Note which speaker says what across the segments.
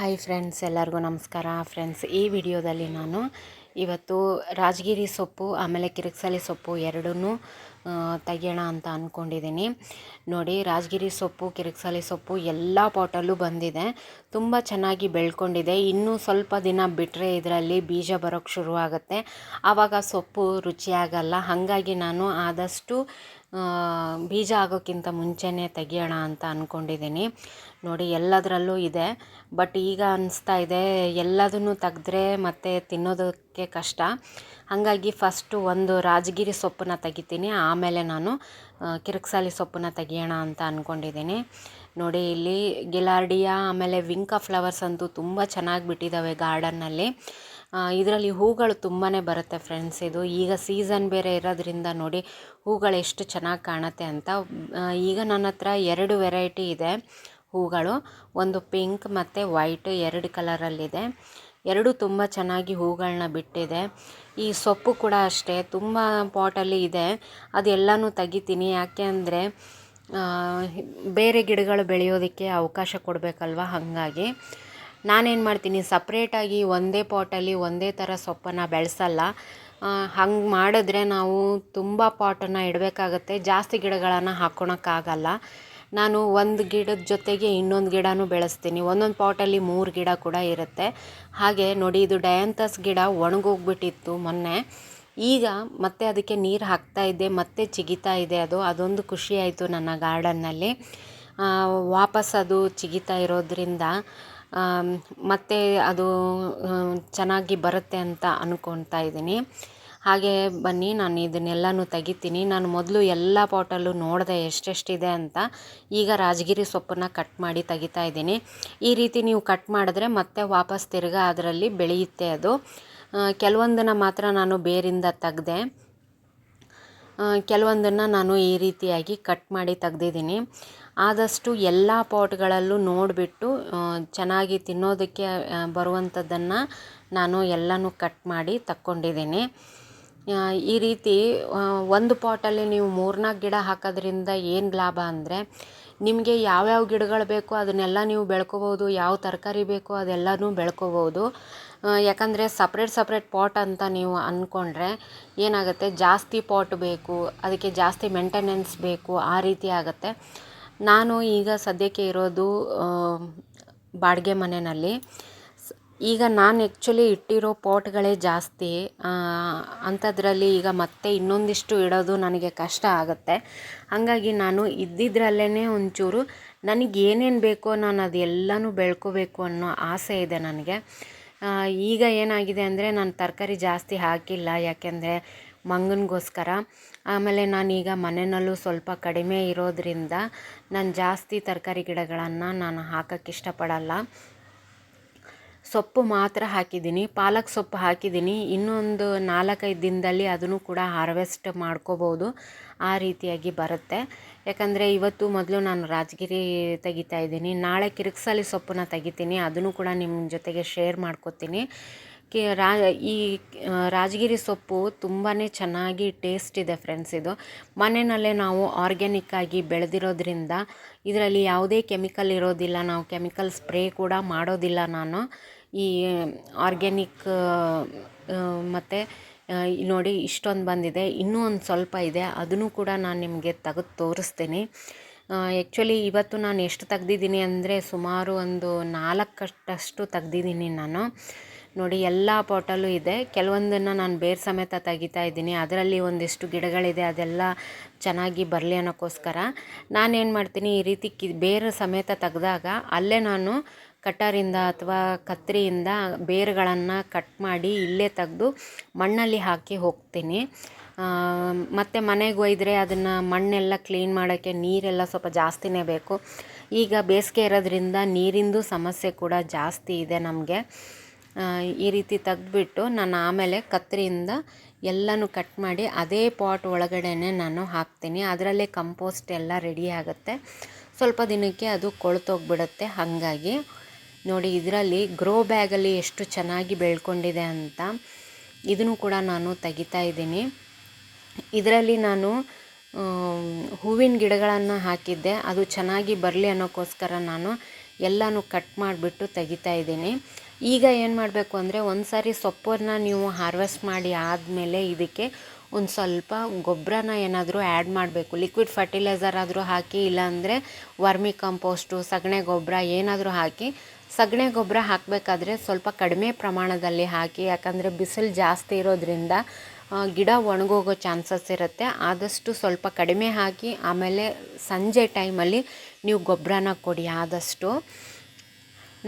Speaker 1: Hi friends, ಎಲ್ಲರಿಗೂ ನಮಸ್ಕಾರ. Friends, ಈ ವಿಡಿಯೋದಲ್ಲಿ ನಾನು ಇವತ್ತು ರಾಜಗಿರಿ ಸೊಪ್ಪು, ಆಮೇಲೆ ಕಿರಿಕ್ಸಾಲಿ ಸೊಪ್ಪು ಎರಡನ್ನೂ ತೆಗಿಯೋಣ ಅಂತ ಅಂದ್ಕೊಂಡಿದ್ದೀನಿ ನೋಡಿ, ರಾಜಗಿರಿ ಸೊಪ್ಪು ಕಿರಿಕ್ಸಾಲಿ ಸೊಪ್ಪು ಎಲ್ಲ ಪಾಟಲ್ಲೂ ಬಂದಿದೆ. ತುಂಬ ಚೆನ್ನಾಗಿ ಬೆಳ್ಕೊಂಡಿದೆ. ಇನ್ನೂ ಸ್ವಲ್ಪ ದಿನ ಬಿಟ್ಟರೆ ಇದರಲ್ಲಿ ಬೀಜ ಬರೋಕ್ಕೆ ಶುರುವಾಗುತ್ತೆ. ಆವಾಗ ಸೊಪ್ಪು ರುಚಿಯಾಗಲ್ಲ. ಹಾಗಾಗಿ ನಾನು ಆದಷ್ಟು ಬೀಜ ಆಗೋಕ್ಕಿಂತ ಮುಂಚೆನೇ ತೆಗಿಯೋಣ ಅಂತ ಅಂದ್ಕೊಂಡಿದ್ದೀನಿ ನೋಡಿ, ಎಲ್ಲದರಲ್ಲೂ ಇದೆ. ಬಟ್ ಈಗ ಅನಿಸ್ತಾ ಇದೆ, ಎಲ್ಲದನ್ನು ತೆಗೆದ್ರೆ ಮತ್ತೆ ತಿನ್ನೋದಕ್ಕೆ ಕಷ್ಟ. ಹಾಗಾಗಿ ಫಸ್ಟು ಒಂದು ರಾಜಗಿರಿ ಸೊಪ್ಪನ್ನ ತೆಗಿತೀನಿ. ಆಮೇಲೆ ನಾನು ಕಿರಿಕ್ಸಾಲಿ ಸೊಪ್ಪನ್ನ ತೆಗಿಯೋಣ ಅಂತ ಅಂದ್ಕೊಂಡಿದ್ದೀನಿ ನೋಡಿ, ಇಲ್ಲಿ ಗಿಲಾರ್ಡಿಯಾ, ಆಮೇಲೆ ವಿಂಕ ಫ್ಲವರ್ಸ್ ಅಂತೂ ತುಂಬ ಚೆನ್ನಾಗಿ ಬಿಟ್ಟಿದ್ದಾವೆ ಗಾರ್ಡನ್ನಲ್ಲಿ. ಇದರಲ್ಲಿ ಹೂಗಳು ತುಂಬಾ ಬರುತ್ತೆ ಫ್ರೆಂಡ್ಸ್ ಇದು ಈಗ ಸೀಸನ್ ಬೇರೆ ಇರೋದ್ರಿಂದ ನೋಡಿ ಹೂಗಳು ಎಷ್ಟು ಚೆನ್ನಾಗಿ ಕಾಣುತ್ತೆ ಅಂತ. ಈಗ ನನ್ನ ಹತ್ರ ಎರಡು ವೆರೈಟಿ ಇದೆ ಹೂಗಳು. ಒಂದು ಪಿಂಕ್ ಮತ್ತು ವೈಟ್ ಎರಡು ಕಲರಲ್ಲಿದೆ ಎರಡೂ ತುಂಬ ಚೆನ್ನಾಗಿ ಹೂಗಳನ್ನ ಬಿಟ್ಟಿದೆ. ಈ ಸೊಪ್ಪು ಕೂಡ ಅಷ್ಟೇ, ತುಂಬ ಪಾಟಲ್ಲಿ ಇದೆ. ಅದೆಲ್ಲನೂ ತೆಗಿತೀನಿ. ಯಾಕೆ ಅಂದರೆ ಬೇರೆ ಗಿಡಗಳು ಬೆಳೆಯೋದಕ್ಕೆ ಅವಕಾಶ ಕೊಡಬೇಕಲ್ವ? ಹಾಗಾಗಿ. ನಾನೇನು ಮಾಡ್ತೀನಿ ಸಪ್ರೇಟಾಗಿ ಒಂದೇ ಪಾಟಲ್ಲಿ ಒಂದೇ ಥರ ಸೊಪ್ಪನ್ನು ಬೆಳೆಸಲ್ಲ. ಹಂಗೆ ಮಾಡಿದ್ರೆ ನಾವು ತುಂಬ ಪಾಟನ್ನು ಇಡಬೇಕಾಗತ್ತೆ. ಜಾಸ್ತಿ ಗಿಡಗಳನ್ನು ಹಾಕ್ಕೊಳಕ್ಕಾಗಲ್ಲ ನಾನು ಒಂದು ಗಿಡದ ಜೊತೆಗೆ ಇನ್ನೊಂದು ಗಿಡನೂ ಬೆಳೆಸ್ತೀನಿ. ಒಂದೊಂದು ಪಾಟಲ್ಲಿ ಮೂರು ಗಿಡ ಕೂಡ ಇರುತ್ತೆ. ಹಾಗೆ ನೋಡಿ, ಇದು ಡಯಾಂತಸ್ ಗಿಡ ಒಣಗೋಗ್ಬಿಟ್ಟಿತ್ತು ಮೊನ್ನೆ. ಈಗ ಮತ್ತೆ ಅದಕ್ಕೆ ನೀರು ಹಾಕ್ತಾ ಇದ್ದೆ, ಮತ್ತೆ ಚಿಗಿತಾ ಇದೆ ಅದು. ಅದೊಂದು ಖುಷಿ ಆಯಿತು ನನ್ನ ಗಾರ್ಡನ್ನಲ್ಲಿ ವಾಪಸ್ ಅದು ಚಿಗಿತಾ ಇರೋದ್ರಿಂದ. ಮತ್ತೆ ಅದು ಚೆನ್ನಾಗಿ ಬರುತ್ತೆ ಅಂತ ಅಂದ್ಕೊತಾ ಇದ್ದೀನಿ. ಹಾಗೆ ಬನ್ನಿ, ನಾನು ಇದನ್ನೆಲ್ಲನೂ ತೆಗಿತೀನಿ. ನಾನು ಮೊದಲು ಎಲ್ಲ ಪಾಟಲ್ಲೂ ನೋಡಿದೆ ಎಷ್ಟೆಷ್ಟಿದೆ ಅಂತ ಈಗ ರಾಜಗಿರಿ ಸೊಪ್ಪನ್ನು ಕಟ್ ಮಾಡಿ ತೆಗಿತಾ ಇದ್ದೀನಿ. ಈ ರೀತಿ ನೀವು ಕಟ್ ಮಾಡಿದ್ರೆ ಮತ್ತೆ ವಾಪಸ್ ತಿರ್ಗಾ ಅದರಲ್ಲಿ ಬೆಳೆಯುತ್ತೆ ಅದು. ಕೆಲವೊಂದನ್ನು ಮಾತ್ರ ನಾನು ಬೇರಿಂದ ತೆಗ್ದೆ. ಕೆಲವೊಂದನ್ನು ನಾನು ಈ ರೀತಿಯಾಗಿ ಕಟ್ ಮಾಡಿ ತೆಗ್ದಿದ್ದೀನಿ. ಆದಷ್ಟು ಎಲ್ಲ ಪಾಟ್ಗಳಲ್ಲೂ ನೋಡಿಬಿಟ್ಟು ಚೆನ್ನಾಗಿ ತಿನ್ನೋದಕ್ಕೆ ಬರುವಂಥದ್ದನ್ನು ನಾನು ಎಲ್ಲನೂ ಕಟ್ ಮಾಡಿ ತಕ್ಕೊಂಡಿದ್ದೀನಿ. ಈ ರೀತಿ ಒಂದು ಪಾಟಲ್ಲಿ ನೀವು ಮೂರ್ನಾಲ್ಕು ಗಿಡ ಹಾಕೋದ್ರಿಂದ ಏನು ಲಾಭ ಅಂದರೆ, ನಿಮಗೆ ಯಾವ್ಯಾವ ಗಿಡಗಳು ಬೇಕೋ ಅದನ್ನೆಲ್ಲ ನೀವು ಬೆಳ್ಕೋಬೋದು, ಯಾವ ತರಕಾರಿ ಬೇಕೋ ಅದೆಲ್ಲನೂ ಬೆಳ್ಕೋಬೋದು. ಯಾಕಂದರೆ ಸಪ್ರೇಟ್ ಸಪ್ರೇಟ್ ಪಾಟ್ ಅಂತ ನೀವು ಅಂದ್ಕೊಂಡ್ರೆ ಏನಾಗುತ್ತೆ, ಜಾಸ್ತಿ ಪಾಟ್ ಬೇಕು, ಅದಕ್ಕೆ ಜಾಸ್ತಿ ಮೇಂಟೆನೆನ್ಸ್ ಬೇಕು, ಆ ರೀತಿ ಆಗುತ್ತೆ. ನಾನು ಈಗ ಸದ್ಯಕ್ಕೆ ಇರೋದು ಬಾಡಿಗೆ ಮನೆಯಲ್ಲಿ ಈಗ ನಾನು ಆ್ಯಕ್ಚುಲಿ ಇಟ್ಟಿರೋ ಪಾಟ್ಗಳೇ ಜಾಸ್ತಿ. ಅಂಥದ್ರಲ್ಲಿ ಈಗ ಮತ್ತೆ ಇನ್ನೊಂದಿಷ್ಟು ಇಡೋದು ನನಗೆ ಕಷ್ಟ ಆಗುತ್ತೆ. ಹಾಗಾಗಿ ನಾನು ಇದ್ದಿದ್ರಲ್ಲೇ ಒಂಚೂರು ನನಗೆ ಏನೇನು ಬೇಕೋ ನಾನು ಅದೆಲ್ಲನೂ ಬೆಳ್ಕೋಬೇಕು ಅನ್ನೋ ಆಸೆ ಇದೆ ನನಗೆ. ಈಗ ಏನಾಗಿದೆ ಅಂದರೆ ನಾನು ತರಕಾರಿ ಜಾಸ್ತಿ ಹಾಕಿಲ್ಲ. ಯಾಕೆಂದರೆ ಮಂಗನಿಗೋಸ್ಕರ. ಆಮೇಲೆ ನಾನೀಗ ಮನೆಯಲ್ಲೂ ಸ್ವಲ್ಪ ಕಡಿಮೆ ಇರೋದರಿಂದ ನಾನು ಜಾಸ್ತಿ ತರಕಾರಿ ಗಿಡಗಳನ್ನು ನಾನು ಹಾಕೋಕ್ಕೆ ಇಷ್ಟಪಡಲ್ಲ. ಸೊಪ್ಪು ಮಾತ್ರ ಹಾಕಿದ್ದೀನಿ, ಪಾಲಕ್ ಸೊಪ್ಪು ಹಾಕಿದ್ದೀನಿ. ಇನ್ನೊಂದು ನಾಲ್ಕೈದು ದಿನದಲ್ಲಿ ಅದನ್ನು ಕೂಡ ಹಾರ್ವೆಸ್ಟ್ ಮಾಡ್ಕೋಬೋದು, ಆ ರೀತಿಯಾಗಿ ಬರುತ್ತೆ. ಯಾಕಂದರೆ ಇವತ್ತು ಮೊದಲು ನಾನು ರಾಜಗಿರಿ ತೆಗಿತಾ ಇದ್ದೀನಿ. ನಾಳೆ ಕಿರಿಕ್ಸಾಲಿ ಸೊಪ್ಪನ್ನ ತೆಗಿತೀನಿ, ಅದನ್ನು ಕೂಡ ನಿಮ್ಮ ಜೊತೆಗೆ ಶೇರ್ ಮಾಡ್ಕೋತೀನಿ. ಕಿ, ರಾ, ಈ ರಾಜಗಿರಿ ಸೊಪ್ಪು ತುಂಬಾ ಚೆನ್ನಾಗಿ ಟೇಸ್ಟ್ ಇದೆ ಫ್ರೆಂಡ್ಸ್ ಇದು. ಮನೆಯಲ್ಲೇ ನಾವು ಆರ್ಗ್ಯಾನಿಕ್ ಆಗಿ ಬೆಳೆದಿರೋದ್ರಿಂದ ಇದರಲ್ಲಿ ಯಾವುದೇ ಕೆಮಿಕಲ್ ಇರೋದಿಲ್ಲ, ನಾವು ಕೆಮಿಕಲ್ ಸ್ಪ್ರೇ ಕೂಡ ಮಾಡೋದಿಲ್ಲ ನಾನು. ಈ ಆರ್ಗ್ಯಾನಿಕ್ ಮತ್ತು ನೋಡಿ ಇಷ್ಟೊಂದು ಬಂದಿದೆ. ಇನ್ನೂ ಒಂದು ಸ್ವಲ್ಪ ಇದೆ, ಅದನ್ನು ಕೂಡ ನಾನು ನಿಮಗೆ ತೆಗೆದು ತೋರಿಸ್ತೀನಿ. ಆ್ಯಕ್ಚುಲಿ ಇವತ್ತು ನಾನು ಎಷ್ಟು ತೆಗ್ದಿದ್ದೀನಿ ಅಂದರೆ ಸುಮಾರು ಒಂದು ನಾಲ್ಕಷ್ಟಷ್ಟು ತೆಗ್ದಿದ್ದೀನಿ ನಾನು. ನೋಡಿ, ಎಲ್ಲ ಪಾಟಲ್ಲೂ ಇದೆ. ಕೆಲವೊಂದನ್ನು ನಾನು ಬೇರು ಸಮೇತ ತೆಗಿತಾ ಇದ್ದೀನಿ. ಅದರಲ್ಲಿ ಒಂದಿಷ್ಟು ಗಿಡಗಳಿದೆ, ಅದೆಲ್ಲ ಚೆನ್ನಾಗಿ ಬರಲಿ ಅನ್ನೋಕ್ಕೋಸ್ಕರ. ನಾನೇನು ಮಾಡ್ತೀನಿ, ಈ ರೀತಿ ಕಿ, ಬೇರು ಸಮೇತ ತೆಗೆದಾಗ ಅಲ್ಲೇ ನಾನು ಕಟ್ಟರಿಂದ ಅಥವಾ ಕತ್ತರಿಯಿಂದ ಬೇರುಗಳನ್ನು ಕಟ್ ಮಾಡಿ ಇಲ್ಲೇ ತೆಗೆದು ಮಣ್ಣಲ್ಲಿ ಹಾಕಿ ಹೋಗ್ತೀನಿ. ಮತ್ತು ಮನೆಗೆ ಒಯ್ದರೆ ಅದನ್ನು ಮಣ್ಣೆಲ್ಲ ಕ್ಲೀನ್ ಮಾಡೋಕ್ಕೆ ನೀರೆಲ್ಲ ಸ್ವಲ್ಪ ಜಾಸ್ತಿನೇ ಬೇಕು. ಈಗ ಬೇಸಿಗೆ ಇರೋದ್ರಿಂದ ನೀರಿಂದು ಸಮಸ್ಯೆ ಕೂಡ ಜಾಸ್ತಿ ಇದೆ ನಮಗೆ. ಈ ರೀತಿ ತೆಗೆದುಬಿಟ್ಟು ನಾನು ಆಮೇಲೆ ಕತ್ತರಿಯಿಂದ ಎಲ್ಲನೂ ಕಟ್ ಮಾಡಿ ಅದೇ ಪಾಟ್ ಒಳಗಡೆನೆ ನಾನು ಹಾಕ್ತೀನಿ. ಅದರಲ್ಲೇ ಕಂಪೋಸ್ಟ್ ಎಲ್ಲ ರೆಡಿ ಆಗುತ್ತೆ. ಸ್ವಲ್ಪ ದಿನಕ್ಕೆ ಅದು ಕೊಳ್ತೋಗ್ಬಿಡುತ್ತೆ ಹಾಗಾಗಿ. ನೋಡಿ, ಇದರಲ್ಲಿ ಗ್ರೋ ಬ್ಯಾಗಲ್ಲಿ ಎಷ್ಟು ಚೆನ್ನಾಗಿ ಬೆಳ್ಕೊಂಡಿದೆ ಅಂತ ಇದನ್ನು ಕೂಡ ನಾನು ತೆಗಿತಾ ಇದ್ದೀನಿ. ಇದರಲ್ಲಿ ನಾನು ಹೂವಿನ ಗಿಡಗಳನ್ನು ಹಾಕಿದ್ದೆ. ಅದು ಚೆನ್ನಾಗಿ ಬರಲಿ ಅನ್ನೋಕ್ಕೋಸ್ಕರ ನಾನು ಎಲ್ಲನೂ ಕಟ್ ಮಾಡಿಬಿಟ್ಟು ತೆಗಿತಾ ಇದ್ದೀನಿ. ಈಗ ಏನು ಮಾಡಬೇಕು ಅಂದರೆ ಒಂದು ಸಾರಿ ಸೊಪ್ಪನ್ನು ನೀವು ಹಾರ್ವೆಸ್ಟ್ ಮಾಡಿ ಆದಮೇಲೆ ಇದಕ್ಕೆ ಒಂದು ಸ್ವಲ್ಪ ಗೊಬ್ಬರನ ಏನಾದರೂ ಆ್ಯಡ್ ಮಾಡಬೇಕು. ಲಿಕ್ವಿಡ್ ಫರ್ಟಿಲೈಸರ್ ಆದರೂ ಹಾಕಿ, ಇಲ್ಲಾಂದರೆ ವರ್ಮಿ ಕಂಪೋಸ್ಟು ಸಗಣಿ ಗೊಬ್ಬರ ಏನಾದರೂ ಹಾಕಿ, ಸಗಣಿ ಗೊಬ್ಬರ ಹಾಕಬೇಕಾದ್ರೆ ಸ್ವಲ್ಪ ಕಡಿಮೆ ಪ್ರಮಾಣದಲ್ಲಿ ಹಾಕಿ, ಯಾಕಂದರೆ ಬಿಸಿಲು ಜಾಸ್ತಿ ಇರೋದ್ರಿಂದ ಗಿಡ ಒಣಗೋಗೋ ಚಾನ್ಸಸ್ ಇರುತ್ತೆ. ಆದಷ್ಟು ಸ್ವಲ್ಪ ಕಡಿಮೆ ಹಾಕಿ, ಆಮೇಲೆ ಸಂಜೆ ಟೈಮಲ್ಲಿ ನೀವು ಗೊಬ್ಬರನ ಕೊಡಿ ಆದಷ್ಟು.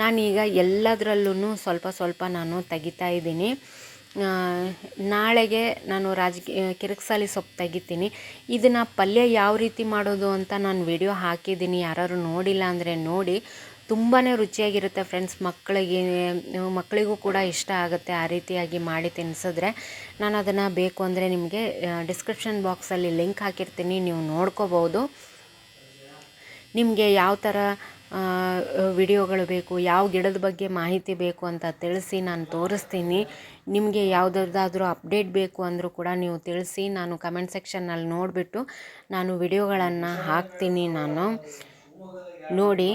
Speaker 1: ನಾನೀಗ ಎಲ್ಲದರಲ್ಲೂ ಸ್ವಲ್ಪ ಸ್ವಲ್ಪ ನಾನು ತೆಗಿತಾ ಇದ್ದೀನಿ. ನಾಳೆಗೆ ನಾನು ರಾಜ ಕಿರಕ್ಸಾಲಿ ಸೊಪ್ಪು ತೆಗಿತೀನಿ. ಇದನ್ನು ಪಲ್ಯ ಯಾವ ರೀತಿ ಮಾಡೋದು ಅಂತ ನಾನು ವಿಡಿಯೋ ಹಾಕಿದ್ದೀನಿ. ಯಾರು ನೋಡಿಲ್ಲ ಅಂದರೆ ನೋಡಿ. ತುಂಬಾ ರುಚಿಯಾಗಿರುತ್ತೆ ಫ್ರೆಂಡ್ಸ್ ಮಕ್ಕಳಿಗೆ, ಮಕ್ಕಳಿಗೂ ಕೂಡ ಇಷ್ಟ ಆಗುತ್ತೆ ಆ ರೀತಿಯಾಗಿ ಮಾಡಿ ತಿನ್ನಿಸಿದ್ರೆ ನಾನು ಅದನ್ನು ಬೇಕು ಅಂದರೆ ನಿಮಗೆ ಡಿಸ್ಕ್ರಿಪ್ಷನ್ ಬಾಕ್ಸಲ್ಲಿ ಲಿಂಕ್ ಹಾಕಿರ್ತೀನಿ. ನೀವು ನೋಡ್ಕೋಬೋದು ನಿಮಗೆ ಯಾವ ಥರ ವಿಡಿಯೋಗಳು ಬೇಕು, ಯಾವ ಗಿಡದ ಬಗ್ಗೆ ಮಾಹಿತಿ ಬೇಕು ಅಂತ ತಿಳಿಸಿ ನಾನು ತೋರಿಸ್ತೀನಿ. ನಿಮಗೆ ಯಾವುದಾದ್ರೂ ಅಪ್ಡೇಟ್ ಬೇಕು ಅಂದರೂ ಕೂಡ ನೀವು ತಿಳಿಸಿ ನಾನು ಕಮೆಂಟ್ ಸೆಕ್ಷನ್ನಲ್ಲಿ ನೋಡಿಬಿಟ್ಟು ನಾನು ವಿಡಿಯೋಗಳನ್ನು ಹಾಕ್ತೀನಿ ನಾನು. ನೋಡಿ,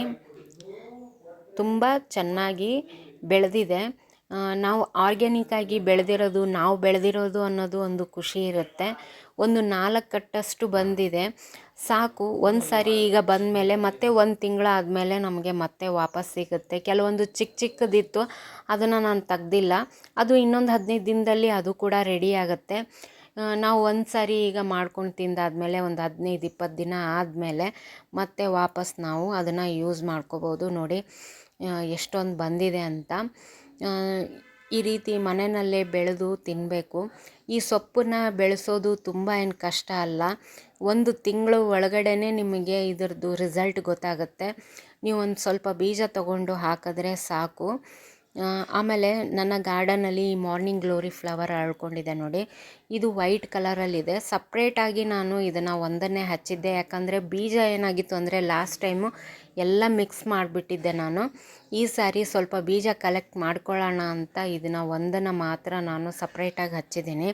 Speaker 1: ತುಂಬ ಚೆನ್ನಾಗಿ ಬೆಳೆದಿದೆ. ನಾವು ಆರ್ಗ್ಯಾನಿಕ್ಕಾಗಿ ಬೆಳೆದಿರೋದು, ನಾವು ಬೆಳೆದಿರೋದು ಅನ್ನೋದು ಒಂದು ಖುಷಿ ಇರುತ್ತೆ. ಒಂದು ನಾಲ್ಕು ಕಟ್ಟಷ್ಟು ಬಂದಿದೆ. ಸಾಕು, ಒಂದು ಸಾರಿ ಈಗ ಬಂದ ಮೇಲೆ ಮತ್ತೆ ಒಂದು ತಿಂಗಳಾದಮೇಲೆ ನಮಗೆ ಮತ್ತೆ ವಾಪಸ್ ಸಿಗುತ್ತೆ. ಕೆಲವೊಂದು ಚಿಕ್ಕ ಚಿಕ್ಕದಿತ್ತು, ಅದನ್ನು ನಾನು ತೆಗ್ದಿಲ್ಲ. ಅದು ಇನ್ನೊಂದು ಹದಿನೈದು ದಿನದಲ್ಲಿ ಅದು ಕೂಡ ರೆಡಿ ಆಗುತ್ತೆ. ನಾವು ಒಂದು ಸಾರಿ ಈಗ ಮಾಡ್ಕೊಂಡು ತಿಂದಾದಮೇಲೆ ಒಂದು ಹದಿನೈದು ಇಪ್ಪತ್ತು ದಿನ ಆದಮೇಲೆ ಮತ್ತೆ ವಾಪಸ್ ನಾವು ಅದನ್ನು ಯೂಸ್ ಮಾಡ್ಕೋಬೋದು ನೋಡಿ ಎಷ್ಟೊಂದು ಬಂದಿದೆ ಅಂತ. ಈ ರೀತಿ ಮನೆಯಲ್ಲೇ ಬೆಳೆದು ತಿನ್ನಬೇಕು ಈ ಸೊಪ್ಪನ್ನ ಬೆಳೆಸೋದು ತುಂಬ ಏನು ಕಷ್ಟ ಅಲ್ಲ. ಒಂದು ತಿಂಗಳು ಒಳಗಡೆನೇ ನಿಮಗೆ ಇದರದ್ದು ರಿಸಲ್ಟ್ ಗೊತ್ತಾಗುತ್ತೆ. ನೀವು ಒಂದು ಸ್ವಲ್ಪ ಬೀಜ ತಗೊಂಡು ಹಾಕಿದ್ರೆ ಸಾಕು. ಆಮೇಲೆ ನನ್ನ ಗಾರ್ಡನಲ್ಲಿ ಮಾರ್ನಿಂಗ್ ಗ್ಲೋರಿ ಫ್ಲವರ್ ಅಳ್ಕೊಂಡಿದೆ ನೋಡಿ. ಇದು ವೈಟ್ ಕಲರಲ್ಲಿದೆ. ಸಪ್ರೇಟಾಗಿ ನಾನು ಇದನ್ನು ಒಂದನ್ನೇ ಹಚ್ಚಿದ್ದೆ. ಯಾಕಂದರೆ ಬೀಜ ಏನಾಗಿತ್ತು ಅಂದರೆ ಲಾಸ್ಟ್ ಟೈಮು ಎಲ್ಲ ಮಿಕ್ಸ್ ಮಾಡಿಬಿಟ್ಟಿದ್ದೆ ನಾನು. ಈ ಸಾರಿ ಸ್ವಲ್ಪ ಬೀಜ ಕಲೆಕ್ಟ್ ಮಾಡ್ಕೊಳ್ಳೋಣ ಅಂತ ಇದನ್ನು ಒಂದನ್ನು ಮಾತ್ರ ನಾನು ಸಪ್ರೇಟಾಗಿ ಹಚ್ಚಿದ್ದೀನಿ.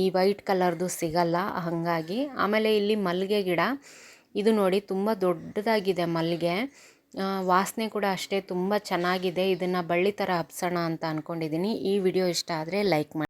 Speaker 1: ಈ ವೈಟ್ ಕಲರ್ದು ಸಿಗಲ್ಲ ಹಾಗಾಗಿ. ಆಮೇಲೆ ಇಲ್ಲಿ ಮಲ್ಲಿಗೆ ಗಿಡ. ಇದು ನೋಡಿ ತುಂಬ ದೊಡ್ಡದಾಗಿದೆ ಮಲ್ಲಿಗೆ. ವಾಸನೆ ಕೂಡ ಅಷ್ಟೇ ತುಂಬ ಚೆನ್ನಾಗಿದೆ. ಇದನ್ನು ಬಳ್ಳಿ ಥರ ಹಬ್ಸೋಣ ಅಂತ ಅಂದ್ಕೊಂಡಿದ್ದೀನಿ ಈ ವಿಡಿಯೋ ಇಷ್ಟ ಆದರೆ ಲೈಕ್ ಮಾಡಿ.